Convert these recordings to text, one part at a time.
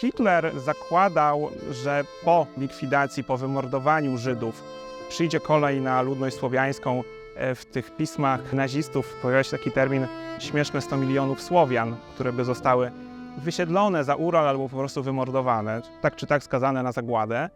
Hitler zakładał, że po likwidacji, po wymordowaniu Żydów przyjdzie kolej na ludność słowiańską. E, W tych pismach nazistów pojawia się taki termin śmieszne 100 milionów Słowian, które by zostały wysiedlone za Ural albo po prostu wymordowane, tak czy tak skazane na zagładę.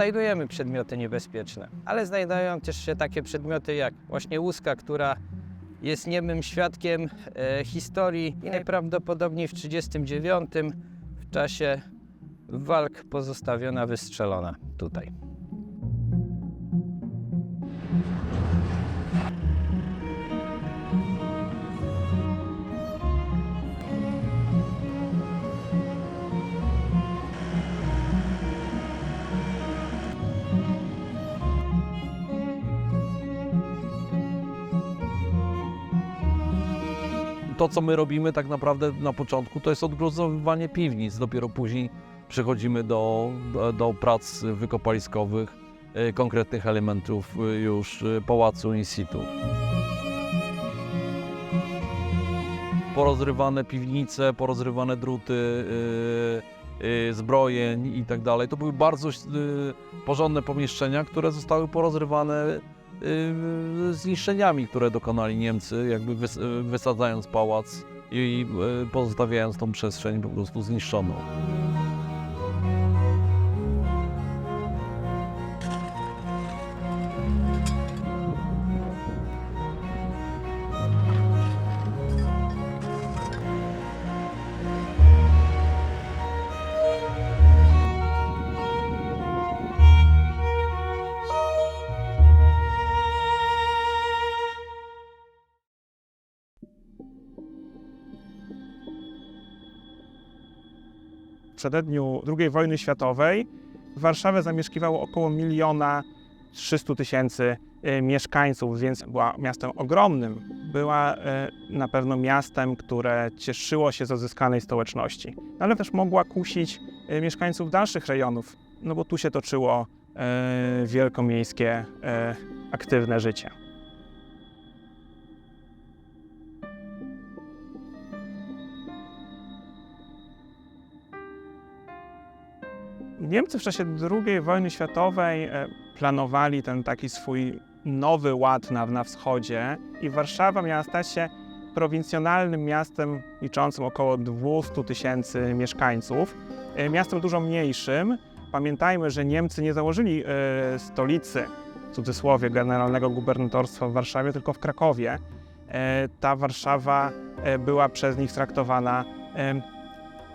Znajdujemy przedmioty niebezpieczne, ale znajdują też się takie przedmioty jak właśnie łuska, która jest niemym świadkiem e, historii i najprawdopodobniej w 1939 w czasie walk pozostawiona wystrzelona tutaj. To, co my robimy tak naprawdę na początku, to jest odgruzowywanie piwnic. Dopiero później przechodzimy do, do, do prac wykopaliskowych, e, konkretnych elementów e, już e, pałacu in situ. Porozrywane piwnice, porozrywane druty, zbrojeń i tak dalej. To były bardzo porządne pomieszczenia, które zostały porozrywane zniszczeniami, które dokonali Niemcy, jakby wys, y, wysadzając pałac i y, pozostawiając tą przestrzeń po prostu zniszczoną. Przededniu II wojny światowej w Warszawie zamieszkiwało około miliona 300 tysięcy e, mieszkańców, więc była miastem ogromnym. Była e, na pewno miastem, które cieszyło się z odzyskanej stołeczności, ale też mogła kusić e, mieszkańców dalszych rejonów, no bo tu się toczyło wielkomiejskie aktywne życie. Niemcy w czasie II wojny światowej e, planowali ten taki swój nowy ład na, na wschodzie i Warszawa miała stać się prowincjonalnym miastem liczącym około 200 tysięcy mieszkańców, e, miastem dużo mniejszym. Pamiętajmy, że Niemcy nie założyli e, stolicy, w cudzysłowie, generalnego gubernatorstwa w Warszawie, tylko w Krakowie. E, ta Warszawa e, była przez nich traktowana e,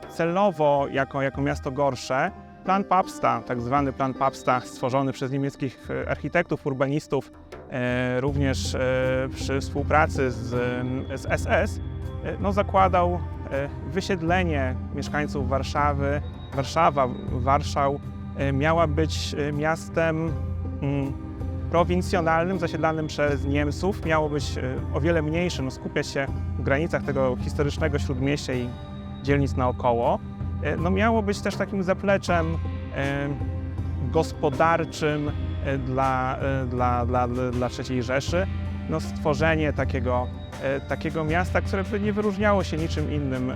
celowo jako, jako miasto gorsze, Plan Papsta, tak zwany plan Papsta, stworzony przez niemieckich e, architektów, urbanistów, e, również e, przy współpracy z, z SS, no, zakładał wysiedlenie mieszkańców Warszawy. Warszawa, Warszał miała być miastem mm, prowincjonalnym, zasiedlanym przez Niemców. Miało być o wiele mniejsze, no, skupiać się w granicach tego historycznego śródmieścia i dzielnic naokoło. E, no miało być też takim zapleczem e, gospodarczym e, dla, dla, dla, dla III Rzeszy. No stworzenie takiego, takiego miasta, które by nie wyróżniało się niczym innym,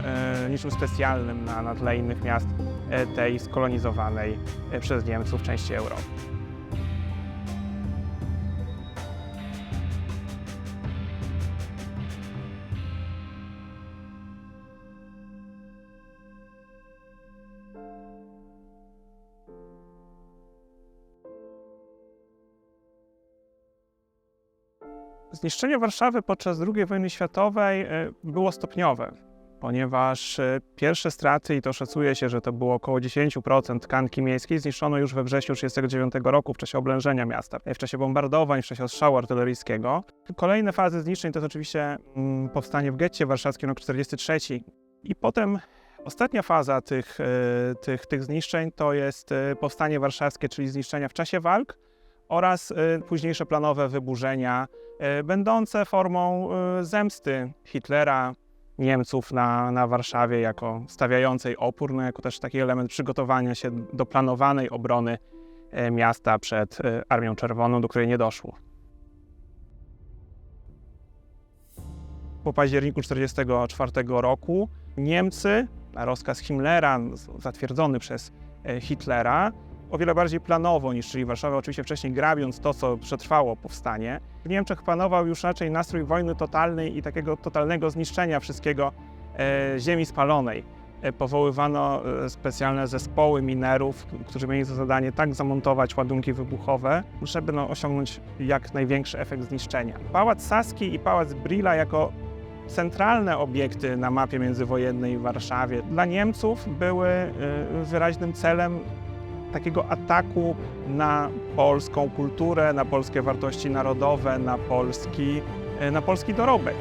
niczym specjalnym na, na tle innych miast tej skolonizowanej przez Niemców części Europy. Zniszczenie Warszawy podczas II wojny światowej e, było stopniowe, ponieważ e, pierwsze straty, i to szacuje się, że to było około 10% tkanki miejskiej, zniszczono już we wrześniu 1939 roku w czasie oblężenia miasta, e, w czasie bombardowań, w czasie ostrzału artyleryjskiego. Kolejne fazy zniszczeń to jest oczywiście mm, powstanie w getcie warszawskim rok 1943 i potem Ostatnia faza tych, tych, tych zniszczeń to jest powstanie warszawskie, czyli zniszczenia w czasie walk oraz e, późniejsze planowe wyburzenia, e, będące formą e, zemsty Hitlera Niemców na, na Warszawie jako stawiającej opór, no jako też taki element przygotowania się do planowanej obrony miasta przed Armią Czerwoną, do której nie doszło. Po październiku 1944 roku Niemcy, na rozkaz Himmlera, zatwierdzony przez Hitlera, o wiele bardziej planowo niszczyli Warszawę, oczywiście wcześniej grabiąc to, co przetrwało powstanie. W Niemczech panował już raczej nastrój wojny totalnej i takiego totalnego zniszczenia wszystkiego e, ziemi spalonej. E, powoływano e, specjalne zespoły minerów, którzy mieli za zadanie tak zamontować ładunki wybuchowe, żeby no, osiągnąć jak największy efekt zniszczenia. Pałac Saski i Pałac Brilla jako centralne obiekty na mapie międzywojennej w Warszawie dla Niemców były e, wyraźnym celem takiego ataku na polską kulturę, na polskie wartości narodowe, na polski, e, na polski dorobek.